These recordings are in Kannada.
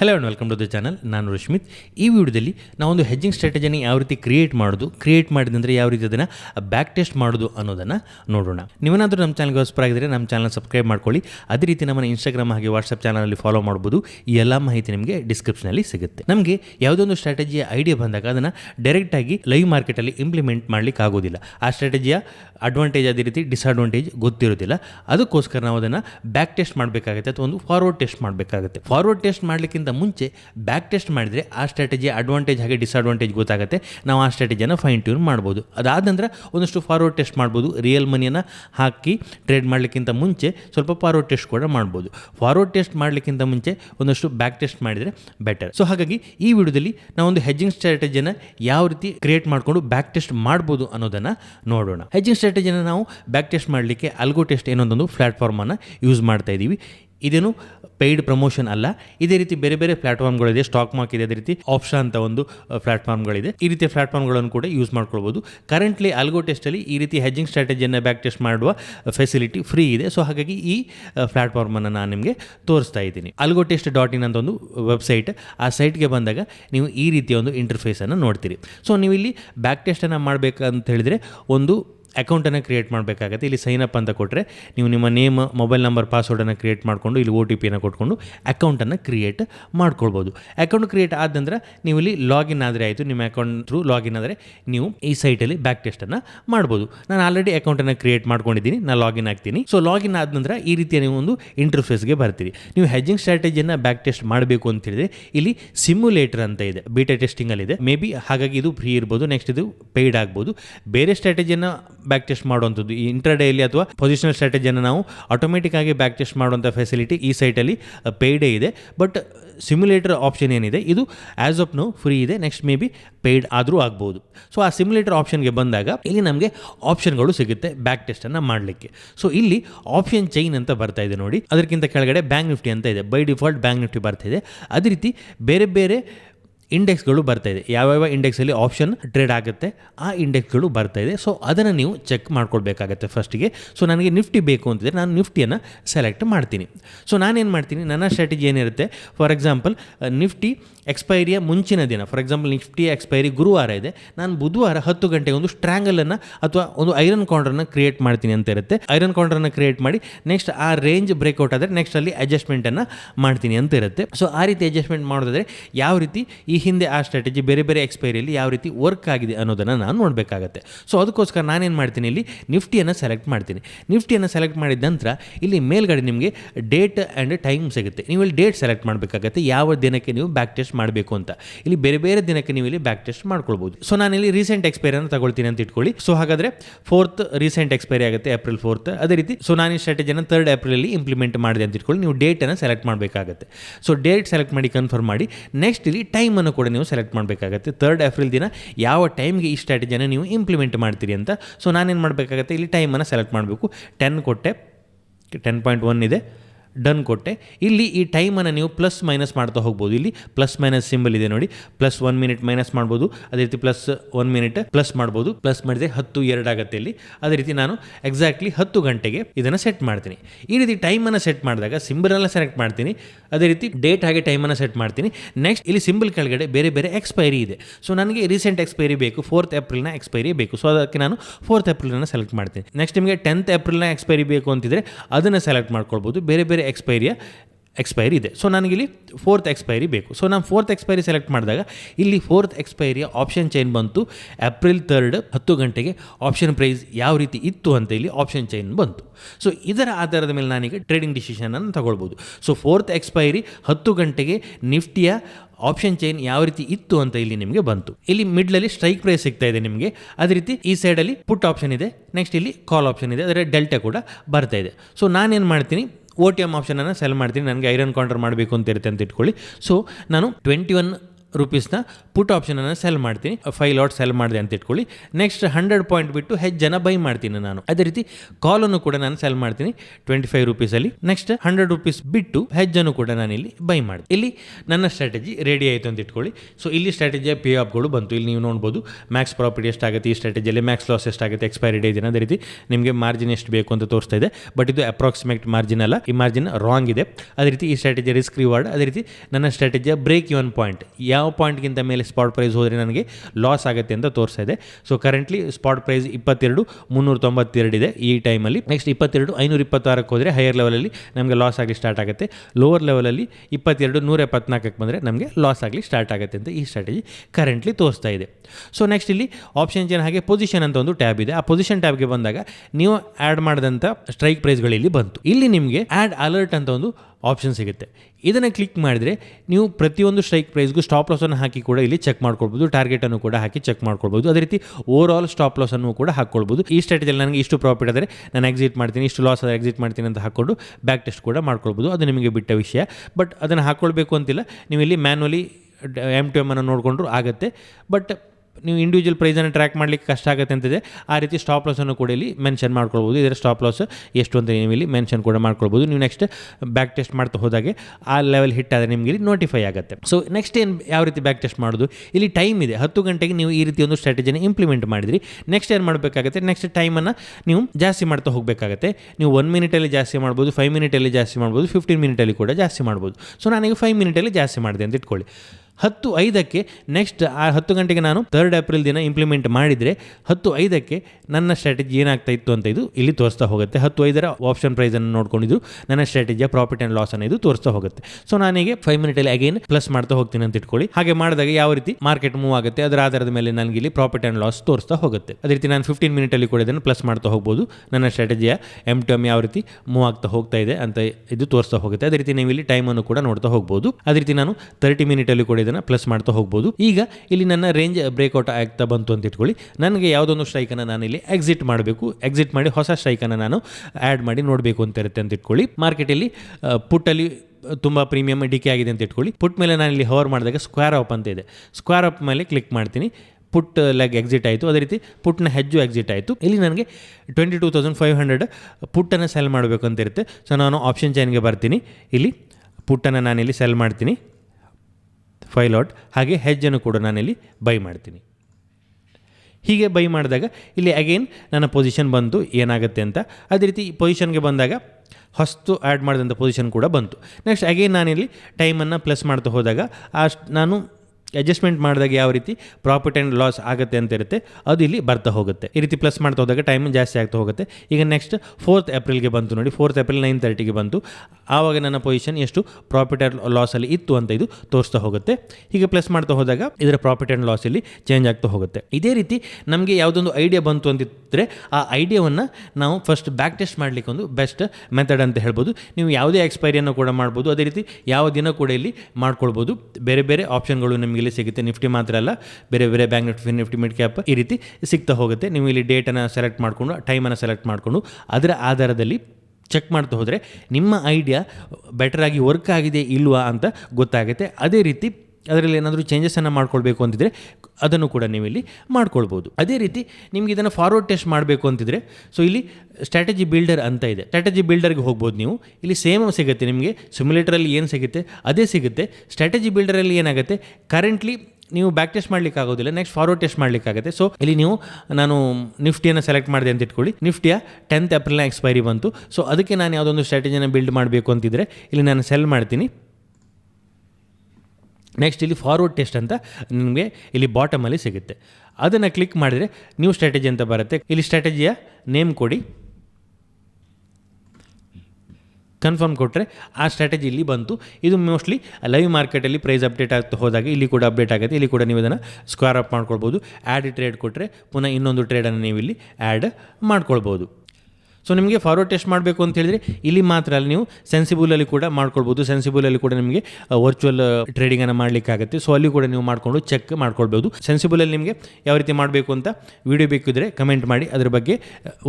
Hello and welcome to the channel ನಾನು ರಶ್ಮಿತ್. ಈ ವಿಡಿಯೋದಲ್ಲಿ ನಾವು ಒಂದು ಹೆಜ್ಜಿಂಗ್ ಸ್ಟ್ರಾಟಜಿನ ಯಾವ ರೀತಿ ಕ್ರಿಯೇಟ್ ಮಾಡೋದು ಕ್ರಿಯೇಟ್ ಮಾಡಿದಂದರೆ ಯಾವ ರೀತಿ ಅದನ್ನು ಬ್ಯಾಕ್ ಟೆಸ್ಟ್ ಮಾಡೋದು ಅನ್ನೋದನ್ನು ನೋಡೋಣ. ನೀವೇನಾದರೂ ನಮ್ಮ ಚಾನಲ್ಗೆ ಹೊಸಬರ ಆಗಿದ್ದರೆ ನಮ್ಮ ಚಾನಲ್ ಸಬ್ಸ್ಕ್ರೈಬ್ ಮಾಡ್ಕೊಳ್ಳಿ. ಅದೇ ರೀತಿ ನಮ್ಮನ್ನು ಇನ್ಸ್ಟಾಗ್ರಾಮ್ ಹಾಗೆ ವಾಟ್ಸಪ್ ಚಾನಲಲ್ಲಿ ಫಾಲೋ ಮಾಡ್ಬೋದು. ಈ ಎಲ್ಲ ಮಾಹಿತಿ ನಿಮಗೆ ಡಿಸ್ಕ್ರಿಪ್ಷನಲ್ಲಿ ಸಿಗುತ್ತೆ. ನಮಗೆ ಯಾವುದೋ ಒಂದು ಸ್ಟ್ರಾಟಜಿಯ ಐಡಿಯಾ ಬಂದಾಗ ಅದನ್ನು ಡೈರೆಕ್ಟಾಗಿ ಲೈವ್ ಮಾರ್ಕೆಟಲ್ಲಿ ಇಂಪ್ಲಿಮೆಂಟ್ ಮಾಡಲಿಕ್ಕೆ ಆಗೋದಿಲ್ಲ. ಆ ಸ್ಟ್ರಾಟಜಿಯ ಅಡ್ವಾಂಟೇಜ್ ಅದೇ ರೀತಿ ಡಿಸ್ಅಡ್ವಾಂಟೇಜ್ ಗೊತ್ತಿರೋದಿಲ್ಲ. ಅದಕ್ಕೋಸ್ಕರ ನಾವು ಅದನ್ನು ಬ್ಯಾಕ್ ಟೆಸ್ಟ್ ಮಾಡಬೇಕಾಗುತ್ತೆ ಅಥವಾ ಒಂದು ಫಾರ್ವರ್ಡ್ ಟೆಸ್ಟ್ ಮಾಡಬೇಕಾಗುತ್ತೆ. ಫಾರ್ವರ್ಡ್ ಟೆಸ್ಟ್ ಮಾಡಲಿಕ್ಕಿಂತ ಮುಂಚೆ ಬ್ಯಾಕ್ ಟೆಸ್ಟ್ ಮಾಡಿದರೆ ಆ ಸ್ಟ್ರಾಟಜಿ ಅಡ್ವಾಂಟೇಜ್ ಹಾಗೆ ಡಿಸ್ಅಡ್ವಾಂಟೇಜ್ ಗೊತ್ತಾಗುತ್ತೆ. ನಾವು ಆ ಸ್ಟ್ರಾಟಜಿಯನ್ನು ಫೈನ್ ಟ್ಯೂನ್ ಮಾಡ್ಬೋದು. ಅದಾದ ನಂತರ ಒಂದಷ್ಟು ಫಾರ್ವರ್ಡ್ ಟೆಸ್ಟ್ ಮಾಡ್ಬೋದು. ರಿಯಲ್ ಮನಿಯನ್ನು ಹಾಕಿ ಟ್ರೇಡ್ ಮಾಡಲಿಕ್ಕಿಂತ ಮುಂಚೆ ಸ್ವಲ್ಪ ಫಾರ್ವರ್ಡ್ ಟೆಸ್ಟ್ ಕೂಡ ಮಾಡ್ಬೋದು. ಫಾರ್ವರ್ಡ್ ಟೆಸ್ಟ್ ಮಾಡಲಿಕ್ಕಿಂತ ಮುಂಚೆ ಒಂದಷ್ಟು ಬ್ಯಾಕ್ ಟೆಸ್ಟ್ ಮಾಡಿದರೆ ಬೆಟರ್ ಸೊ ಹಾಗಾಗಿ ಈ ವಿಡಿಯೋದಲ್ಲಿ ನಾವೊಂದು ಹೆಜ್ಜಿಂಗ್ ಸ್ಟ್ರಾಟಜಿಯನ್ನು ಯಾವ ರೀತಿ ಕ್ರಿಯೇಟ್ ಮಾಡಿಕೊಂಡು ಬ್ಯಾಕ್ ಟೆಸ್ಟ್ ಮಾಡ್ಬೋದು ಅನ್ನೋದನ್ನು ನೋಡೋಣ. ಹೆಜ್ಜಿಂಗ್ ಸ್ಟ್ರಾಟಜಿಯನ್ನು ನಾವು ಬ್ಯಾಕ್ ಟೆಸ್ಟ್ ಮಾಡಲಿಕ್ಕೆ ಅಲ್ಗೋ ಟೆಸ್ಟ್ ಏನೊಂದೊಂದು ಪ್ಲಾಟ್ಫಾರ್ಮನ್ನು ಯೂಸ್ ಮಾಡ್ತಾ ಇದ್ದೀವಿ ಇದೇನು ಪೇಯ್ಡ್ ಪ್ರಮೋಷನ್ ಅಲ್ಲ. ಇದೇ ರೀತಿ ಬೇರೆ ಬೇರೆ ಪ್ಲಾಟ್ಫಾರ್ಮ್ಗಳಿದೆ ಸ್ಟಾಕ್ ಮಾರ್ಕ್ ಇದೆ ಅದೇ ರೀತಿ ಆಪ್ಷನ್ ಅಂತ ಒಂದು ಪ್ಲಾಟ್ಫಾರ್ಮ್ಗಳಿದೆ ಈ ರೀತಿಯ ಪ್ಲಾಟ್ಫಾರ್ಮ್ಗಳನ್ನು ಕೂಡ ಯೂಸ್ ಮಾಡ್ಕೊಳ್ಬೋದು. ಕರೆಂಟ್ಲಿ ಅಲ್ಗೋ ಟೆಸ್ಟಲ್ಲಿ ಈ ರೀತಿ ಹೆಜ್ಜಿಂಗ್ ಸ್ಟ್ರಾಟಜಿಯನ್ನು ಬ್ಯಾಕ್ ಟೆಸ್ಟ್ ಮಾಡುವ ಫೆಸಿಲಿಟಿ ಫ್ರೀ ಇದೆ. ಸೊ ಹಾಗಾಗಿ ಈ ಪ್ಲಾಟ್ಫಾರ್ಮನ್ನು ನಾನು ನಿಮಗೆ ತೋರಿಸ್ತಾ ಇದ್ದೀನಿ. ಅಲ್ಗೋ ಟೆಸ್ಟ್ ಡಾಟ್ ಇನ್ ಅಂತ ಒಂದು ವೆಬ್ಸೈಟ್ ಆ ಸೈಟ್ಗೆ ಬಂದಾಗ ನೀವು ಈ ರೀತಿಯ ಒಂದು ಇಂಟರ್ಫೇಸನ್ನು ನೋಡ್ತೀರಿ. ಸೊ ನೀವು ಇಲ್ಲಿ ಬ್ಯಾಕ್ ಟೆಸ್ಟನ್ನು ಮಾಡಬೇಕಂತ ಹೇಳಿದರೆ ಒಂದು ಅಕೌಂಟನ್ನು ಕ್ರಿಯೇಟ್ ಮಾಡಬೇಕಾಗತ್ತೆ. ಇಲ್ಲಿ ಸೈನ್ ಅಪ್ ಅಂತ ಕೊಟ್ಟರೆ ನೀವು ನಿಮ್ಮ ನೇಮ್, ಮೊಬೈಲ್ ನಂಬರ್ ಪಾಸ್ವರ್ಡನ್ನು ಕ್ರಿಯೇಟ್ ಮಾಡಿಕೊಂಡು ಇಲ್ಲಿ ಒ ಟಿ ಪಿಯನ್ನು ಕೊಟ್ಕೊಂಡು ಅಕೌಂಟನ್ನು ಕ್ರಿಯೇಟ್ ಮಾಡ್ಕೊಳ್ಬೋದು. ಅಕೌಂಟ್ ಕ್ರಿಯೇಟ್ ಆದ ನಂತರ ನೀವು ಇಲ್ಲಿ ಲಾಗಿನ್ ಆದರೆ ಆಯಿತು. ನಿಮ್ಮ ಅಕೌಂಟ್ ಥ್ರೂ ಲಾಗಿನ್ ಆದರೆ ನೀವು ಈ ಸೈಟಲ್ಲಿ ಬ್ಯಾಕ್ ಟೆಸ್ಟನ್ನು ಮಾಡ್ಬೋದು. ನಾನು ಆಲ್ರೆಡಿ ಅಕೌಂಟನ್ನು ಕ್ರಿಯೇಟ್ ಮಾಡ್ಕೊಂಡಿದ್ದೀನಿ. ನಾನು ಲಾಗಿನ್ ಆಗ್ತೀನಿ. ಸೊ ಲಾಗಿನ್ ಆದ ನಂತರ ಈ ರೀತಿಯ ನೀವು ಒಂದು ಇಂಟರ್ಫೇಸ್ಗೆ ಬರ್ತೀರಿ. ನೀವು ಹೆಜ್ಜಿಂಗ್ ಸ್ಟ್ರಾಟಜಿಯನ್ನು ಬ್ಯಾಕ್ ಟೆಸ್ಟ್ ಮಾಡಬೇಕು ಅಂತ ಹೇಳಿದರೆ ಇಲ್ಲಿ ಸಿಮ್ಯುಲೇಟರ್ ಅಂತ ಇದೆ. ಬೀಟಾ ಟೆಸ್ಟಿಂಗಲ್ಲಿದೆ ಮೇ ಬಿ ಹಾಗಾಗಿ ಇದು ಫ್ರೀ ಇರ್ಬೋದು. ನೆಕ್ಸ್ಟ್ ಇದು ಪೇಯ್ಡ್ ಆಗ್ಬೋದು. ಬೇರೆ ಸ್ಟ್ರಾಟಜಿಯನ್ನು ಬ್ಯಾಕ್ ಟೆಸ್ಟ್ ಮಾಡುವಂಥದ್ದು. ಈ ಇಂಟ್ರಾಡೇಲಿ ಅಥವಾ ಪೊಸಿಷನಲ್ ಸ್ಟ್ರಾಟಜಿಯನ್ನು ನಾವು ಆಟೋಮೆಟಿಕ್ ಆಗಿ ಬ್ಯಾಕ್ ಟೆಸ್ಟ್ ಮಾಡುವಂಥ ಫೆಸಿಲಿಟಿ ಈ ಸೈಟಲ್ಲಿ ಪೇಯ್ಡೇ ಇದೆ. ಬಟ್ ಸಿಮ್ಯುಲೇಟರ್ ಆಪ್ಷನ್ ಏನಿದೆ? ಇದು ಆ್ಯಸ್ ಆಫ್ ನೋ ಫ್ರೀ ಇದೆ. ನೆಕ್ಸ್ಟ್ ಮೇ ಬಿ ಪೇಯ್ಡ್ ಆದರೂ ಆಗ್ಬೋದು. ಸೊ ಆ ಸಿಮ್ಯುಲೇಟರ್ ಆಪ್ಷನ್ಗೆ ಬಂದಾಗ ಇಲ್ಲಿ ನಮಗೆ ಆಪ್ಷನ್ಗಳು ಸಿಗುತ್ತೆ ಬ್ಯಾಕ್ ಟೆಸ್ಟನ್ನು ಮಾಡಲಿಕ್ಕೆ. ಸೊ ಇಲ್ಲಿ ಆಪ್ಷನ್ ಚೈನ್ ಅಂತ ಬರ್ತಾ ಇದೆ ನೋಡಿ. ಅದಕ್ಕಿಂತ ಕೆಳಗಡೆ ಬ್ಯಾಂಕ್ ನಿಫ್ಟಿ ಅಂತ ಇದೆ. ಬೈ ಡಿಫಾಲ್ಟ್ ಬ್ಯಾಂಕ್ ನಿಫ್ಟಿ ಬರ್ತಾ ಇದೆ. ಅದೇ ರೀತಿ ಬೇರೆ ಬೇರೆ ಇಂಡೆಕ್ಸ್ಗಳು ಬರ್ತಾ ಇದೆ. ಯಾವ್ಯಾವ ಇಂಡೆಕ್ಸಲ್ಲಿ ಆಪ್ಷನ್ ಟ್ರೇಡ್ ಆಗುತ್ತೆ, ಆ ಇಂಡೆಕ್ಸ್ಗಳು ಬರ್ತಾ ಇದೆ. ಸೊ, ಅದನ್ನು ನೀವು ಚೆಕ್ ಮಾಡ್ಕೊಳ್ಬೇಕಾಗತ್ತೆ ಫಸ್ಟಿಗೆ. ಸೊ, ನನಗೆ ನಿಫ್ಟಿ ಬೇಕು ಅಂತಿದ್ರೆ ನಾನು ನಿಫ್ಟಿಯನ್ನು ಸೆಲೆಕ್ಟ್ ಮಾಡ್ತೀನಿ. ಸೊ, ನಾನೇನು ಮಾಡ್ತೀನಿ? ನನ್ನ ಸ್ಟ್ರಾಟಜಿ ಏನಿರುತ್ತೆ? ಫಾರ್ ಎಕ್ಸಾಂಪಲ್, ನಿಫ್ಟಿ ಎಕ್ಸ್ಪೈರಿಯ ಮುಂಚಿನ ದಿನ, ಫಾರ್ ಎಕ್ಸಾಂಪಲ್, ನಿಫ್ಟಿ ಎಕ್ಸ್ಪೈರಿ ಗುರುವಾರ ಇದೆ. ನಾನು ಬುಧವಾರ ಹತ್ತು ಗಂಟೆಗೆ ಒಂದು ಸ್ಟ್ರಾಂಗಲನ್ನು ಅಥವಾ ಒಂದು ಐರನ್ ಕೌಂಡ್ರನ್ನು ಕ್ರಿಯೇಟ್ ಮಾಡ್ತೀನಿ ಅಂತ ಇರುತ್ತೆ. ಐರನ್ ಕೌಂಡ್ರನ್ನು ಕ್ರಿಯೇಟ್ ಮಾಡಿ ನೆಕ್ಸ್ಟ್ ಆ ರೇಂಜ್ ಬ್ರೇಕ್ಔಟ್ ಆದರೆ ನೆಕ್ಸ್ಟ್ ಅಲ್ಲಿ ಅಡ್ಜಸ್ಟ್ಮೆಂಟನ್ನು ಮಾಡ್ತೀನಿ ಅಂತ ಇರುತ್ತೆ. ಸೊ, ಆ ರೀತಿ ಅಡ್ಜಸ್ಟ್ಮೆಂಟ್ ಮಾಡೋದಾದರೆ ಯಾವ ರೀತಿ ಈ ಹಿಂದೆ ಆ ಸ್ಟ್ರಾಟಜಿ ಬೇರೆ ಬೇರೆ ಎಕ್ಸ್ಪೈರಿಯಲ್ಲಿ ಯಾವ ರೀತಿ ವರ್ಕ್ ಆಗಿದೆ ಅನ್ನೋದನ್ನು ನಾನು ನೋಡಬೇಕಾಗತ್ತೆ. ಸೊ ಅದಕ್ಕೋಸ್ಕರ ನಾನೇನು ಮಾಡ್ತೀನಿ ಇಲ್ಲಿ? ನಿಫ್ಟಿಯನ್ನು ಸೆಲೆಕ್ಟ್ ಮಾಡ್ತೀನಿ. ನಿಫ್ಟಿಯನ್ನು ಸೆಲೆಕ್ಟ್ ಮಾಡಿದ ನಂತರ ಇಲ್ಲಿ ಮೇಲ್ಗಡೆ ನಿಮಗೆ ಡೇಟ್ ಆ್ಯಂಡ್ ಟೈಮ್ ಸಿಗುತ್ತೆ. ನೀವು ಇಲ್ಲಿ ಡೇಟ್ ಸೆಲೆಕ್ಟ್ ಮಾಡಬೇಕಾಗತ್ತೆ. ಯಾವ ದಿನಕ್ಕೆ ನೀವು ಬ್ಯಾಕ್ ಟೆಸ್ಟ್ ಮಾಡಬೇಕು ಅಂತ. ಇಲ್ಲಿ ಬೇರೆ ಬೇರೆ ದಿನಕ್ಕೆ ನೀವು ಇಲ್ಲಿ ಬ್ಯಾಕ್ ಟೆಸ್ಟ್ ಮಾಡ್ಕೊಳ್ಬೋದು. ಸೊ ನಾನು ಇಲ್ಲಿ ರೀಸೆಂಟ್ ಎಕ್ಸ್ಪೈರಿಯನ್ನು ತಗೊಳ್ತೀನಿ ಅಂತ ಇಟ್ಕೊಳ್ಳಿ. ಸೊ ಹಾಗಾದರೆ ಫೋರ್ತ್ ರೀಸೆಂಟ್ ಎಕ್ಸ್ಪೈರಿ ಆಗುತ್ತೆ ಏಪ್ರಿಲ್ ಫೋರ್ತ್ ಅದೇ ರೀತಿ ಸೊ ನಾನು ಈ ಸ್ಟ್ರಾಟಜಿಯನ್ನು ತರ್ಡ್ ಏಪ್ರಿಲಲ್ಲಿ ಇಂಪ್ಲಿಮೆಂಟ್ ಮಾಡಿದೆ ಅಂತ ಇಟ್ಕೊಳ್ಳಿ. ನೀವು ಡೇಟನ್ನು ಸೆಲೆಕ್ಟ್ ಮಾಡಬೇಕಾಗುತ್ತೆ. ಸೊ ಡೇಟ್ ಸೆಲೆಕ್ಟ್ ಮಾಡಿ ಕನ್ಫರ್ಮ್ ಮಾಡಿ ನೆಕ್ಸ್ಟ್ ಇಲ್ಲಿ ಟೈಮನ್ನು ಕೂಡ ನೀವು ಸೆಲೆಕ್ಟ್ ಮಾಡಬೇಕಾಗತ್ತೆ. ತರ್ಡ್ ಏಪ್ರಿಲ್ ದಿನ ಯಾವ ಟೈಮ್ಗೆ ಈ ಸ್ಟ್ರಾಟಜಿಯನ್ನು ನೀವು ಇಂಪ್ಲಿಮೆಂಟ್ ಮಾಡ್ತೀರಿ ಅಂತ. ಸೊ ನಾನೇನು ಮಾಡಬೇಕಾಗತ್ತೆ? ಇಲ್ಲಿ ಟೈಮನ್ನು ಸೆಲೆಕ್ಟ್ ಮಾಡಬೇಕು. ಟೆನ್ ಕೊಟ್ಟೆ ಟೆನ್ ಪಾಯಿಂಟ್ ಒನ್ ಇದೆ. ಡನ್ ಕೊಟ್ಟೆ. ಇಲ್ಲಿ ಈ ಟೈಮನ್ನು ನೀವು ಪ್ಲಸ್ ಮೈನಸ್ ಮಾಡ್ತಾ ಹೋಗ್ಬೋದು. ಇಲ್ಲಿ ಪ್ಲಸ್ ಮೈನಸ್ ಸಿಂಬಲ್ ಇದೆ ನೋಡಿ. ಪ್ಲಸ್ ಒನ್ ಮಿನಿಟ್ ಮೈನಸ್ ಮಾಡ್ಬೋದು. ಅದೇ ರೀತಿ ಪ್ಲಸ್ ಒನ್ ಮಿನಿಟ್ ಪ್ಲಸ್ ಮಾಡ್ಬೋದು. ಪ್ಲಸ್ ಮಾಡಿದರೆ ಹತ್ತು ಎರಡು ಆಗುತ್ತೆ ಇಲ್ಲಿ. ಅದೇ ರೀತಿ ನಾನು ಎಕ್ಸಾಕ್ಟ್ಲಿ ಹತ್ತು ಗಂಟೆಗೆ ಇದನ್ನು ಸೆಟ್ ಮಾಡ್ತೀನಿ. ಈ ರೀತಿ ಟೈಮನ್ನು ಸೆಟ್ ಮಾಡಿದಾಗ ಸಿಂಬಲನ್ನು ಸೆಲೆಕ್ಟ್ ಮಾಡ್ತೀನಿ. ಅದೇ ರೀತಿ ಡೇಟ್ ಹಾಗೆ ಟೈಮನ್ನು ಸೆಟ್ ಮಾಡ್ತೀನಿ. ನೆಕ್ಸ್ಟ್ ಇಲ್ಲಿ ಸಿಂಬಲ್ ಕೆಳಗಡೆ ಬೇರೆ ಬೇರೆ ಎಕ್ಸ್ಪೈರಿ ಇದೆ. ಸೊ ನನಗೆ ರೀಸೆಂಟ್ ಎಕ್ಸ್ಪೈರಿ ಬೇಕು. ಫೋರ್ತ್ ಏಪ್ರಿಲ್ನ ಎಕ್ಸ್ಪೈರಿ ಬೇಕು. ಸೊ ಅದಕ್ಕೆ ನಾನು ಫೋರ್ತ್ ಏಪ್ರಿಲನ್ನು ಸೆಲೆಕ್ಟ್ ಮಾಡ್ತೀನಿ. ನೆಕ್ಸ್ಟ್ ನಿಮಗೆ ಟೆಂತ್ ಏಪ್ರಿಲ್ನ ಎಕ್ಸ್ಪೈರಿ ಬೇಕು ಅಂತಿದ್ರೆ ಅದನ್ನು ಸೆಲೆಕ್ಟ್ ಮಾಡ್ಕೊಳ್ಬೋದು. ಬೇರೆ ಬೇರೆ ಎಕ್ಸ್ಪೈರಿಯ ಎಕ್ಸ್ಪೈರಿ ಇದೆ. ಸೊ ನನಗಿಲ್ಲಿ ಫೋರ್ತ್ ಎಕ್ಸ್ಪೈರಿ ಬೇಕು. ಸೊ ನಾನು ಫೋರ್ತ್ ಎಕ್ಸ್ಪೈರಿ ಸೆಲೆಕ್ಟ್ ಮಾಡಿದಾಗ ಇಲ್ಲಿ ಫೋರ್ತ್ ಎಕ್ಸ್ಪೈರಿಯ ಆಪ್ಷನ್ ಚೈನ್ ಬಂತು. ಏಪ್ರಿಲ್ ತರ್ಡ್ ಹತ್ತು ಗಂಟೆಗೆ ಆಪ್ಷನ್ ಪ್ರೈಸ್ ಯಾವ ರೀತಿ ಇತ್ತು ಅಂತ ಇಲ್ಲಿ ಆಪ್ಷನ್ ಚೈನ್ ಬಂತು. ಸೊ ಇದರ ಆಧಾರದ ಮೇಲೆ ನಾನೀಗ ಟ್ರೇಡಿಂಗ್ ಡಿಸಿಷನನ್ನು ತಗೊಳ್ಬೋದು. ಸೊ ಫೋರ್ತ್ ಎಕ್ಸ್ಪೈರಿ ಹತ್ತು ಗಂಟೆಗೆ ನಿಫ್ಟಿಯ ಆಪ್ಷನ್ ಚೈನ್ ಯಾವ ರೀತಿ ಇತ್ತು ಅಂತ ಇಲ್ಲಿ ನಿಮಗೆ ಬಂತು. ಇಲ್ಲಿ ಮಿಡ್ಲಲ್ಲಿ ಸ್ಟ್ರೈಕ್ ಪ್ರೈಸ್ ಸಿಗ್ತಾ ಇದೆ ನಿಮಗೆ. ಅದೇ ರೀತಿ ಈ ಸೈಡಲ್ಲಿ ಪುಟ್ ಆಪ್ಷನ್ ಇದೆ. ನೆಕ್ಸ್ಟ್ ಇಲ್ಲಿ ಕಾಲ್ ಆಪ್ಷನ್ ಇದೆ. ಅದರ ಡೆಲ್ಟಾ ಕೂಡ ಬರ್ತಾ ಇದೆ. ಸೊ ನಾನೇನು ಮಾಡ್ತೀನಿ? ಓ ಟಿ ಎಂ ಆಪ್ಷನನ್ನು ಸೆಲ್ ಮಾಡ್ತೀನಿ, ನನಗೆ ಐರನ್ ಕೌಂಟರ್ ಮಾಡಬೇಕು ಅಂತ ಇರುತ್ತೆ ಅಂತ ಇಟ್ಕೊಳ್ಳಿ. ಸೊ ನಾನು ಟ್ವೆಂಟಿ ಒನ್ ರುಪೀಸ್ನ ಪುಟ್ ಆಪ್ಷನನ್ನು ಸೆಲ್ ಮಾಡ್ತೀನಿ. ಫೈವ್ ಲಾಟ್ ಸೆಲ್ ಮಾಡಿದೆ ಅಂತ ಇಟ್ಕೊಳ್ಳಿ. ನೆಕ್ಸ್ಟ್ ಹಂಡ್ರೆಡ್ ಪಾಯಿಂಟ್ ಬಿಟ್ಟು ಹೆಜ್ಜನ ಬೈ ಮಾಡ್ತೀನಿ ನಾನು. ಅದೇ ರೀತಿ ಕಾಲನ್ನು ಕೂಡ ನಾನು ಸೆಲ್ ಮಾಡ್ತೀನಿ ಟ್ವೆಂಟಿ ಫೈವ್ ರುಪೀಸಲ್ಲಿ ನೆಕ್ಸ್ಟ್ ಹಂಡ್ರೆಡ್ ರುಪೀಸ್ ಬಿಟ್ಟು ಹೆಜ್ಜನ್ನು ಕೂಡ ನಾನು ಇಲ್ಲಿ ಬೈ ಮಾಡಿ ಇಲ್ಲಿ ನನ್ನ ಸ್ಟ್ರಾಟಜಿ ರೆಡಿ ಆಯಿತು ಅಂತ ಇಟ್ಕೊಳ್ಳಿ. ಸೊ ಇಲ್ಲಿ ಸ್ಟ್ರಾಟಜಿಯ ಪೇ ಆಪ್ಗಳು ಬಂತು. ಇಲ್ಲಿ ನೀವು ನೋಡ್ಬೋದು ಮ್ಯಾಕ್ಸ್ ಪ್ರಾಫಿಟ್ ಎಷ್ಟಾಗುತ್ತೆ? ಈ ಸ್ಟ್ರಾಟಜಿಯಲ್ಲಿ ಮ್ಯಾಕ್ಸ್ ಲಾಸ್ ಎಷ್ಟಾಗುತ್ತೆ? ಎಕ್ಸ್ಪೈರಿ ಡೇ ದಿನ ಅದೇ ರೀತಿ ನಿಮಗೆ ಮಾರ್ಜಿನ್ ಎಷ್ಟು ಬೇಕು ಅಂತ ತೋರಿಸ್ತಾ ಇದೆ. ಬಟ್ ಇದು ಅಪ್ರಾಕ್ಸಿಮೇಟ್ ಮಾರ್ಜಿನ್ ಅಲ್ಲ. ಈ ಮಾರ್ಜಿನ್ ರಾಂಗ್ ಇದೆ. ಅದೇ ರೀತಿ ಈ ಸ್ಟ್ರಾಟಜಿ ರಿಸ್ಕ್ ರಿವಾರ್ಡ್ ಅದೇ ರೀತಿ ನನ್ನ ಸ್ಟ್ರಾಟಜಿಯ ಬ್ರೇಕ್ ಇವನ್ ಪಾಯಿಂಟ್ ಯಾವ ಪಾಯಿಂಟ್ಗಿಂತ ಮೇಲೆ ಸ್ಪಾಟ್ ಪ್ರೈಸ್ ಹೋದರೆ ನನಗೆ ಲಾಸ್ ಆಗುತ್ತೆ ಅಂತ ತೋರಿಸ್ತಾ ಇದೆ. ಸೊ ಕರೆಂಟ್ಲಿ ಸ್ಪಾಟ್ ಪ್ರೈಸ್ ಇಪ್ಪತ್ತೆರಡು, ಮುನ್ನೂರ ತೊಂಬತ್ತೆರಡು ಇದೆ ಈ ಟೈಮಲ್ಲಿ ನೆಕ್ಸ್ಟ್ ಇಪ್ಪತ್ತೆರಡು, ಐನೂರ ಇಪ್ಪತ್ತಾರಕ್ಕೆ ಹೋದರೆ ಹೈಯರ್ ಲೆವೆಲಲ್ಲಿ ನಮಗೆ ಲಾಸ್ ಆಗಲಿ ಸ್ಟಾರ್ಟ್ ಆಗುತ್ತೆ. ಲೋವರ್ ಲೆವೆಲಲ್ಲಿ ಇಪ್ಪತ್ತೆರಡು, ನೂರ ಎಪ್ಪತ್ನಾಲ್ಕಕ್ಕೆ ಬಂದರೆ ನಮಗೆ ಲಾಸ್ ಆಗಲಿ ಸ್ಟಾರ್ಟ್ ಆಗುತ್ತೆ ಅಂತ ಈ ಸ್ಟ್ರಾಟಜಿ ಕರೆಂಟ್ಲಿ ತೋರಿಸ್ತಾ ಇದೆ. ಸೊ ನೆಕ್ಸ್ಟ್ ಇಲ್ಲಿ ಆಪ್ಷನ್ ಜನ ಹಾಗೆ ಪೊಸಿಷನ್ ಅಂತ ಒಂದು ಟ್ಯಾಬ್ ಇದೆ. ಆ ಪೊಸಿಷನ್ ಟ್ಯಾಬ್ಗೆ ಬಂದಾಗ ನೀವು ಆ್ಯಡ್ ಮಾಡಿದಂಥ ಸ್ಟ್ರೈಕ್ ಪ್ರೈಸ್ಗಳು ಇಲ್ಲಿ ಬಂತು. ಇಲ್ಲಿ ನಿಮಗೆ ಆ್ಯಡ್ ಅಲರ್ಟ್ ಅಂತ ಒಂದು ಆಪ್ಷನ್ ಸಿಗುತ್ತೆ. ಇದನ್ನು ಕ್ಲಿಕ್ ಮಾಡಿದರೆ ನೀವು ಪ್ರತಿಯೊಂದು ಸ್ಟ್ರೈಕ್ ಪ್ರೈಸ್ಗೂ ಸ್ಟಾಪ್ ಲಾಸನ್ನು ಹಾಕಿ ಕೂಡ ಇಲ್ಲಿ ಚೆಕ್ ಮಾಡ್ಕೊಳ್ಬೋದು ಟಾರ್ಗೆಟನ್ನು ಕೂಡ ಹಾಕಿ ಚೆಕ್ ಮಾಡ್ಕೊಳ್ಬೋದು. ಅದೇ ರೀತಿ ಓವರ್ ಆಲ್ ಸ್ಟಾಪ್ ಲಾಸನ್ನು ಕೂಡ ಹಾಕ್ಕೊಳ್ಬೋದು. ಈ ಸ್ಟ್ರಾಟಜಿಯಲ್ಲಿ ನನಗೆ ಇಷ್ಟು ಪ್ರಾಫಿಟ್ ಆದರೆ ನಾನು ಎಕ್ಸಿಟ್ ಮಾಡ್ತೀನಿ, ಇಷ್ಟು ಲಾಸ್ ಆದರೆ ಎಕ್ಸಿಟ್ ಮಾಡ್ತೀನಿ ಅಂತ ಹಾಕ್ಕೊಂಡು ಬ್ಯಾಕ್ ಟೆಸ್ಟ್ ಕೂಡ ಮಾಡ್ಕೊಳ್ಬೋದು. ಅದು ನಿಮಗೆ ಬಿಟ್ಟ ವಿಷಯ. ಬಟ್ ಅದನ್ನು ಹಾಕ್ಕೊಳ್ಬೇಕು ಅಂತಿಲ್ಲ. ನೀವು ಇಲ್ಲಿ ಮ್ಯಾನ್ಯಲಿ ಎಂ ಟು ಎಂ ಅನ್ನು ನೋಡಿಕೊಂಡ್ರು ಆಗುತ್ತೆ. ಬಟ್ ನೀವು ಇಂಡಿವಿಜುವಲ್ ಪ್ರೈಸನ್ನು ಟ್ರ್ಯಾಕ್ ಮಾಡಲಿಕ್ಕೆ ಕಷ್ಟ ಆಗುತ್ತೆ ಅಂತಿದೆ ಆ ರೀತಿ ಸ್ಟಾಪ್ ಲಾಸನ್ನು ಕೂಡ ಇಲ್ಲಿ ಮೆನ್ಷನ್ ಮಾಡ್ಕೊಳ್ಬೋದು. ಇದರ ಸ್ಟಾಪ್ ಲಾಸ್ ಎಷ್ಟು ಅಂತ ನೀವು ಇಲ್ಲಿ ಮೆನ್ಷನ್ ಕೂಡ ಮಾಡ್ಕೊಳ್ಬೋದು. ನೀವು ನೆಕ್ಸ್ಟ್ ಬ್ಯಾಕ್ ಟೆಸ್ಟ್ ಮಾಡ್ತಾ ಹೋದಾಗೆ ಆ ಲೆವೆಲ್ ಹಿಟ್ ಆದರೆ ನಿಮಗೆ ಇಲ್ಲಿ ನೋಟಿಫೈ ಆಗುತ್ತೆ. ಸೊ ನೆಕ್ಸ್ಟ್ ಏನು ಯಾವ ರೀತಿ ಬ್ಯಾಕ್ ಟೆಸ್ಟ್ ಮಾಡೋದು? ಇಲ್ಲಿ ಟೈಮ್ ಇದೆ. ಹತ್ತು ಗಂಟೆಗೆ ನೀವು ಈ ರೀತಿ ಒಂದು ಸ್ಟ್ರಾಟಜಿನ ಇಂಪ್ಲಿಮೆಂಟ್ ಮಾಡಿದ್ರಿ. ನೆಕ್ಸ್ಟ್ ಏನು ಮಾಡಬೇಕಾಗುತ್ತೆ? ನೆಕ್ಸ್ಟ್ ಟೈಮನ್ನು ನೀವು ಜಾಸ್ತಿ ಮಾಡ್ತಾ ಹೋಗಬೇಕಾಗುತ್ತೆ. ನೀವು ಒನ್ ಮಿನಿಟಲ್ಲಿ ಜಾಸ್ತಿ ಮಾಡ್ಬೋದು ಫೈವ್ ಮಿನಿಟಲ್ಲಿ ಜಾಸ್ತಿ ಮಾಡ್ಬೋದು ಫಿಫ್ಟೀನ್ ಮಿನಿಟಲ್ಲಿ ಕೂಡ ಜಾಸ್ತಿ ಮಾಡ್ಬೋದು. ಸೊ ನಾನೀಗ ಫೈವ್ ಮಿನಿಟಲ್ಲಿ ಜಾಸ್ತಿ ಮಾಡಿದೆ ಅಂತ ಇಟ್ಕೊಳ್ಳಿ. ಹತ್ತು ಐದಕ್ಕೆ ನೆಕ್ಸ್ಟ್ ಆ ಹತ್ತು ಗಂಟೆಗೆ ನಾನು ತರ್ಡ್ ಏಪ್ರಿಲ್ ದಿನ ಇಂಪ್ಲಿಮೆಂಟ್ ಮಾಡಿದರೆ ಹತ್ತು ಐದಕ್ಕೆ ನನ್ನ ಸ್ಟ್ರಾಟಜಿ ಏನಾಗ್ತಾ ಇತ್ತು ಅಂತ ಇದು ಇಲ್ಲಿ ತೋರಿಸ್ತಾ ಹೋಗುತ್ತೆ. ಹತ್ತು ಐದರ ಆಪ್ಷನ್ ಪ್ರೈಸನ್ನು ನೋಡ್ಕೊಂಡಿದ್ದು ನನ್ನ ಸ್ಟ್ರಾಟಜಿಯ ಪ್ರಾಫಿಟ್ ಆ್ಯಂಡ್ ಲಾಸ್ ಅನ್ನೋದು ತೋರಿಸ್ತಾ ಹೋಗುತ್ತೆ. ಸೊ ನಾನೀಗ ಫೈವ್ ಮಿನಿಟಲ್ಲಿ ಅಗೇನ್ ಪ್ಲಸ್ ಮಾಡ್ತಾ ಹೋಗ್ತೀನಿ ಅಂತ ಇಟ್ಕೊಳ್ಳಿ. ಹಾಗೆ ಮಾಡಿದಾಗ ಯಾವ ರೀತಿ ಮಾರ್ಕೆಟ್ ಮೂವ್ ಆಗುತ್ತೆ, ಅದರ ಆಧಾರದ ಮೇಲೆ ನನಗೆ ಇಲ್ಲಿ ಪ್ರಾಫಿಟ್ ಆ್ಯಂಡ್ ಲಾಸ್ ತೋರಿಸ್ತಾ ಹೋಗುತ್ತೆ. ಅದೇ ರೀತಿ ನಾನು ಫಿಫ್ಟೀನ್ ಮಿನಿಟಲ್ಲಿ ಕೂಡ ಇದನ್ನು ಪ್ಲಸ್ ಮಾಡ್ತಾ ಹೋಗ್ಬೋದು. ನನ್ನ ಸ್ಟ್ರಾಟಜಿಯ ಎಂ ಟು ಎಂ ಯಾವ ರೀತಿ ಮೂವ್ ಆಗ್ತಾ ಹೋಗ್ತಾ ಇದೆ ಅಂತ ಇದು ತೋರಿಸ್ತಾ ಹೋಗುತ್ತೆ. ಅದೇ ರೀತಿ ನೀವು ಇಲ್ಲಿ ಟೈಮನ್ನು ಕೂಡ ನೋಡ್ತಾ ಹೋಗ್ಬೋದು. ಅದೇ ರೀತಿ ನಾನು ತರ್ಟಿ ಮಿನಿಟಲ್ಲಿ ಕೂಡ ಇದನ್ನು ಪ್ಲಸ್ ಮಾಡ್ತಾ ಹೋಗ್ಬೋದು. ಈಗ ಇಲ್ಲಿ ನನ್ನ ರೇಂಜ್ ಬ್ರೇಕ್ಔಟ್ ಆಗ್ತಾ ಬಂತು ಅಂತ ಇಟ್ಕೊಳ್ಳಿ. ನನಗೆ ಯಾವುದೊಂದು ಸ್ಟ್ರೈಕನ್ನು ನಾನು ಇಲ್ಲಿ ಎಕ್ಸಿಟ್ ಮಾಡಬೇಕು. ಎಕ್ಸಿಟ್ ಮಾಡಿ ಹೊಸ ಸ್ಟ್ರೈಕನ್ನು ನಾನು ಆ್ಯಡ್ ಮಾಡಿ ನೋಡಬೇಕು ಅಂತ ಇರುತ್ತೆ ಅಂತ ಇಟ್ಕೊಳ್ಳಿ. ಮಾರ್ಕೆಟಲ್ಲಿ ಪುಟ್ಟಲ್ಲಿ ತುಂಬ ಪ್ರೀಮಿಯಮ್ ಡಿಕೆ ಆಗಿದೆ ಅಂತ ಇಟ್ಕೊಳ್ಳಿ. ಪುಟ್ ಮೇಲೆ ನಾನು ಇಲ್ಲಿ ಹವರ್ ಮಾಡಿದಾಗ ಸ್ಕ್ವೇರ್ ಅಪ್ ಅಂತ ಇದೆ. ಸ್ಕ್ವೇರ್ ಅಪ್ ಮೇಲೆ ಕ್ಲಿಕ್ ಮಾಡ್ತೀನಿ. ಪುಟ್ ಲೆಗ್ ಎಕ್ಸಿಟ್ ಆಯಿತು. ಅದೇ ರೀತಿ ಪುಟ್ನ ಹೆಜ್ಜು ಎಕ್ಸಿಟ್ ಆಯಿತು. ಇಲ್ಲಿ ನನಗೆ twenty two thousand five hundred ಪುಟ್ಟನ್ನು sell ಮಾಡಬೇಕು ಅಂತ ಇರುತ್ತೆ. ಸೊ ನಾನು ಆಪ್ಷನ್ ಚೈನ್ಗೆ ಬರ್ತೀನಿ. ಇಲ್ಲಿ ಪುಟ್ಟನ್ನು ನಾನಿಲ್ಲಿ ಸೆಲ್ ಮಾಡ್ತೀನಿ. ಫೈವ್ ಲಾಟ್ ಹಾಗೆ ಹೆಜ್ಜನ್ನು ಕೂಡ ನಾನಿಲ್ಲಿ ಬೈ ಮಾಡ್ತೀನಿ. ಹೀಗೆ ಬೈ ಮಾಡಿದಾಗ ಇಲ್ಲಿ ಅಗೇನ್ ನನ್ನ ಪೊಸಿಷನ್ ಬಂತು ಏನಾಗುತ್ತೆ ಅಂತ. ಅದೇ ರೀತಿ ಪೊಸಿಷನ್ಗೆ ಬಂದಾಗ ಹೊಸ್ತು ಆ್ಯಡ್ ಮಾಡಿದಂಥ ಪೊಸಿಷನ್ ಕೂಡ ಬಂತು. ನೆಕ್ಸ್ಟ್ ಅಗೇನ್ ನಾನಿಲ್ಲಿ ಟೈಮನ್ನು ಪ್ಲಸ್ ಮಾಡ್ತಾ ಹೋದಾಗ ಅಷ್ಟು ನಾನು ಅಡ್ಜಸ್ಟ್ಮೆಂಟ್ ಮಾಡಿದಾಗ ಯಾವ ರೀತಿ? ಪ್ರಾಫಿಟ್ ಆ್ಯಂಡ್ ಲಾಸ್ ಆಗುತ್ತೆ ಅಂತ ಇರುತ್ತೆ. ಅದು ಇಲ್ಲಿ ಬರ್ತಾ ಹೋಗುತ್ತೆ. ಈ ರೀತಿ ಪ್ಲಸ್ ಮಾಡ್ತಾ ಹೋದಾಗ ಟೈಮ್ ಜಾಸ್ತಿ ಆಗ್ತಾ ಹೋಗುತ್ತೆ. ಈಗ ನೆಕ್ಸ್ಟ್ ಫೋರ್ತ್ ಏಪ್ರಿಲ್ಗೆ ಬಂತು ನೋಡಿ. ಫೋರ್ತ್ ಏಪ್ರಿಲ್ ನೈನ್ ತರ್ಟಿಗೆ ಬಂತು. ಆವಾಗ ನನ್ನ ಪೊಸಿಷನ್ ಎಷ್ಟು? ಪ್ರಾಫಿಟ್ ಆ್ಯಂಡ್ ಲಾಸಲ್ಲಿ ಇತ್ತು ಅಂತ ಇದು ತೋರಿಸ್ತಾ ಹೋಗುತ್ತೆ. ಹೀಗೆ ಪ್ಲಸ್ ಮಾಡ್ತಾ ಹೋದಾಗ ಇದರ ಪ್ರಾಫಿಟ್ ಆ್ಯಂಡ್ ಲಾಸ್ ಇಲ್ಲಿ ಚೇಂಜ್ ಆಗ್ತಾ ಹೋಗುತ್ತೆ. ಇದೇ ರೀತಿ ನಮಗೆ ಯಾವುದೊಂದು ಐಡಿಯಾ ಬಂತು ಅಂತಿದ್ರೆ ಆ ಐಡಿಯಾವನ್ನು ನಾವು ಫಸ್ಟ್ ಬ್ಯಾಕ್ ಟೆಸ್ಟ್ ಮಾಡಲಿಕ್ಕೆ ಒಂದು ಬೆಸ್ಟ್ ಮೆಥಡ್ ಅಂತ ಹೇಳ್ಬೋದು. ನೀವು ಯಾವುದೇ ಎಕ್ಸ್ಪೈರಿಯನ್ನು ಕೂಡ ಮಾಡ್ಬೋದು. ಅದೇ ರೀತಿ ಯಾವ ದಿನ ಕೂಡ ಇಲ್ಲಿ ಮಾಡ್ಕೊಳ್ಬೋದು. ಬೇರೆ ಬೇರೆ ಆಪ್ಷನ್ಗಳು ನಿಮಗೆ ಇಲ್ಲಿ ಸಿಗುತ್ತೆ. ನಿಫ್ಟಿ ಮಾತ್ರ ಅಲ್ಲ, ಬೇರೆ ಬೇರೆ bank Nifty Nifty mid cap ಈ ರೀತಿ ಸಿಗ್ತಾ ಹೋಗುತ್ತೆ. ನೀವು ಇಲ್ಲಿ ಡೇಟನ್ನು ಸೆಲೆಕ್ಟ್ ಮಾಡಿಕೊಂಡು ಟೈಮನ್ನು ಸೆಲೆಕ್ಟ್ ಮಾಡಿಕೊಂಡು, ಅದರ ಆಧಾರದಲ್ಲಿ ಚೆಕ್ ಮಾಡ್ತಾ ಹೋದರೆ ನಿಮ್ಮ ಐಡಿಯಾ ಬೆಟರಾಗಿ ವರ್ಕ್ ಆಗಿದೆ ಇಲ್ವಾ ಅಂತ ಗೊತ್ತಾಗುತ್ತೆ. ಅದೇ ರೀತಿ ಅದರಲ್ಲಿ ಏನಾದರೂ ಚೇಂಜಸನ್ನು ಮಾಡ್ಕೊಳ್ಬೇಕು ಅಂತಿದ್ರೆ ಅದನ್ನು ಕೂಡ ನೀವು ಇಲ್ಲಿ ಮಾಡ್ಕೊಳ್ಬೋದು. ಅದೇ ರೀತಿ ನಿಮ್ಗೆ ಇದನ್ನು ಫಾರ್ವರ್ಡ್ ಟೆಸ್ಟ್ ಮಾಡಬೇಕು ಅಂತಿದ್ರೆ ಸೊ ಇಲ್ಲಿ ಸ್ಟ್ರಾಟಜಿ ಬಿಲ್ಡರ್ ಅಂತ ಇದೆ. ಸ್ಟ್ರಾಟಜಿ ಬಿಲ್ಡರ್ಗೆ ಹೋಗ್ಬೋದು ನೀವು. ಇಲ್ಲಿ ಸೇಮ್ ಸಿಗುತ್ತೆ ನಿಮಗೆ. ಸಿಮ್ಯುಲೇಟರಲ್ಲಿ ಏನು ಸಿಗುತ್ತೆ? ಅದೇ ಸಿಗುತ್ತೆ. ಸ್ಟ್ರಾಟಜಿ ಬಿಲ್ಡರಲ್ಲಿ ಏನಾಗುತ್ತೆ? ಕರೆಂಟ್ಲಿ ನೀವು ಬ್ಯಾಕ್ ಟೆಸ್ಟ್ ಮಾಡ್ಲಿಕ್ಕೆ ಆಗೋದಿಲ್ಲ. ನೆಕ್ಸ್ಟ್ ಫಾರ್ವರ್ಡ್ ಟೆಸ್ಟ್ ಮಾಡಲಿಕ್ಕಾಗುತ್ತೆ ಸೊ ಇಲ್ಲಿ ನೀವು, ನಾನು ನಿಫ್ಟಿಯನ್ನು ಸೆಲೆಕ್ಟ್ ಮಾಡಿದೆ ಅಂತ ಇಟ್ಕೊಳ್ಳಿ. ನಿಫ್ಟಿಯ ಟೆಂತ್ ಏಪ್ರಿಲ್ನ ಎಕ್ಸ್ಪೈರಿ ಬಂತು. ಸೊ ಅದಕ್ಕೆ ನಾನು ಯಾವುದೊಂದು ಸ್ಟ್ರಾಟಜಿನ ಬಿಲ್ಡ್ ಮಾಡಬೇಕು ಅಂತಿದ್ರೆ, ಇಲ್ಲಿ ನಾನು ಸೆಲ್ ಮಾಡ್ತೀನಿ. ನೆಕ್ಸ್ಟ್ ಇಲ್ಲಿ ಫಾರ್ವರ್ಡ್ ಟೆಸ್ಟ್ ಅಂತ ನಿಮಗೆ ಇಲ್ಲಿ ಬಾಟಮಲ್ಲಿ ಸಿಗುತ್ತೆ. ಅದನ್ನು ಕ್ಲಿಕ್ ಮಾಡಿದರೆ ನ್ಯೂ ಸ್ಟ್ರಾಟಜಿ ಅಂತ ಬರುತ್ತೆ. ಇಲ್ಲಿ ಸ್ಟ್ರಾಟಜಿಯ ನೇಮ್ ಕೊಡಿ. ಕನ್ಫರ್ಮ್ ಕೊಟ್ಟರೆ ಆ ಸ್ಟ್ರಾಟಜಿ ಇಲ್ಲಿ ಬಂತು. ಇದು ಮೋಸ್ಟ್ಲಿ ಲೈವ್ ಮಾರ್ಕೆಟಲ್ಲಿ ಪ್ರೈಸ್ ಅಪ್ಡೇಟ್ ಆಗ್ತಾ ಹೋದಾಗ ಇಲ್ಲಿ ಕೂಡ ಅಪ್ಡೇಟ್ ಆಗುತ್ತೆ. ಇಲ್ಲಿ ಕೂಡ ನೀವು ಇದನ್ನು ಸ್ಕ್ವೇರ್ ಅಪ್ ಮಾಡ್ಕೊಳ್ಬೋದು. ಆ್ಯಡ್ ಟ್ರೇಡ್ ಕೊಟ್ಟರೆ ಪುನಃ ಇನ್ನೊಂದು ಟ್ರೇಡನ್ನು ನೀವು ಇಲ್ಲಿ ಆ್ಯಡ್ ಮಾಡ್ಕೊಳ್ಬೋದು. ಸೊ ನಿಮಗೆ ಫಾರ್ವರ್ಡ್ ಟೆಸ್ಟ್ ಮಾಡಬೇಕು ಅಂತ ಹೇಳಿದ್ರೆ, ಇಲ್ಲಿ ಮಾತ್ರ ಅಲ್ಲಿ ನೀವು ಸೆನ್ಸಿಬಲಲ್ಲಿ ಕೂಡ ಮಾಡ್ಕೊಳ್ಬೋದು. ಸೆನ್ಸಿಬಲಲ್ಲಿ ಕೂಡ ನಿಮಗೆ ವರ್ಚುವಲ್ ಟ್ರೇಡಿಂಗನ್ನು ಮಾಡಲಿಕ್ಕಾಗುತ್ತೆ. ಸೊ ಅಲ್ಲಿ ಕೂಡ ನೀವು ಮಾಡಿಕೊಂಡು ಚೆಕ್ ಮಾಡ್ಕೊಳ್ಬೋದು. ಸೆನ್ಸಿಬಲಲ್ಲಿ ನಿಮಗೆ ಯಾವ ರೀತಿ ಮಾಡಬೇಕು ಅಂತ ವಿಡಿಯೋ ಬೇಕಿದ್ರೆ ಕಮೆಂಟ್ ಮಾಡಿ. ಅದರ ಬಗ್ಗೆ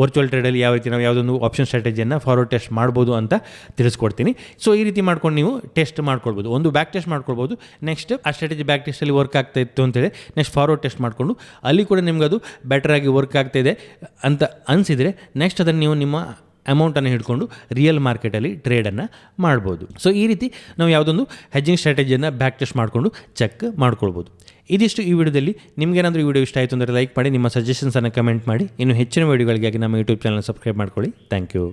ವರ್ಚುವಲ್ ಟ್ರೇಡಲ್ಲಿ ಯಾವ ರೀತಿ ನಾವು ಯಾವುದೊಂದು ಆಪ್ಷನ್ ಸ್ಟ್ರಾಟಜಿಯನ್ನು ಫಾರ್ವರ್ಡ್ ಟೆಸ್ಟ್ ಮಾಡ್ಬೋದು ಅಂತ ತಿಳಿಸ್ಕೊಡ್ತೀನಿ. ಸೊ ಈ ರೀತಿ ಮಾಡ್ಕೊಂಡು ನೀವು ಟೆಸ್ಟ್ ಮಾಡ್ಕೊಳ್ಬೋದು. ಒಂದು ಬ್ಯಾಕ್ ಟೆಸ್ಟ್ ಮಾಡ್ಕೊಳ್ಬೋದು. ನೆಕ್ಸ್ಟ್ ಆ ಸ್ಟ್ರಾಟಜಿ ಬ್ಯಾಕ್ ಟೆಸ್ಟಲ್ಲಿ ವರ್ಕ್ ಆಗ್ತಾ ಇತ್ತು ಅಂತೇಳಿ ನೆಕ್ಸ್ಟ್ ಫಾರ್ವರ್ಡ್ ಟೆಸ್ಟ್ ಮಾಡಿಕೊಂಡು, ಅಲ್ಲಿ ಕೂಡ ನಿಮ್ಗೆ ಅದು ಬೆಟರ್ ಆಗಿ ವರ್ಕ್ ಆಗ್ತಾ ಇದೆ ಅಂತ ಅನಿಸಿದರೆ ನೆಕ್ಸ್ಟ್ ಅದನ್ನು ನೀವು ನಿಮ್ಮ ಅಮೌಂಟನ್ನು ಹಿಡ್ಕೊಂಡು ರಿಯಲ್ ಮಾರ್ಕೆಟಲ್ಲಿ ಟ್ರೇಡನ್ನು ಮಾಡ್ಬೋದು. ಸೊ ಈ ರೀತಿ ನಾವು ಯಾವುದೊಂದು ಹೆಜ್ಜಿಂಗ್ ಸ್ಟ್ರಾಟಜಿಯನ್ನು ಬ್ಯಾಕ್ ಟೆಸ್ಟ್ ಮಾಡಿಕೊಂಡು ಚೆಕ್ ಮಾಡ್ಕೊಳ್ಬೋದು. ಇದಿಷ್ಟು ಈ ವಿಡಿಯೋದಲ್ಲಿ. ನಿಮಗೇನಾದರೂ ಈ ವಿಡಿಯೋ ಇಷ್ಟ ಆಯಿತು ಅಂದರೆ ಲೈಕ್ ಮಾಡಿ, ನಿಮ್ಮ ಸಜೆಷನ್ಸನ್ನು ಕಮೆಂಟ್ ಮಾಡಿ. ಇನ್ನು ಹೆಚ್ಚಿನ ವೀಡಿಯೋಗಳಿಗಾಗಿ ನಮ್ಮ ಯೂಟ್ಯೂಬ್ ಚಾನಲ್ ಸಬ್ಸ್ಕ್ರೈಬ್ ಮಾಡ್ಕೊಳ್ಳಿ. Thank you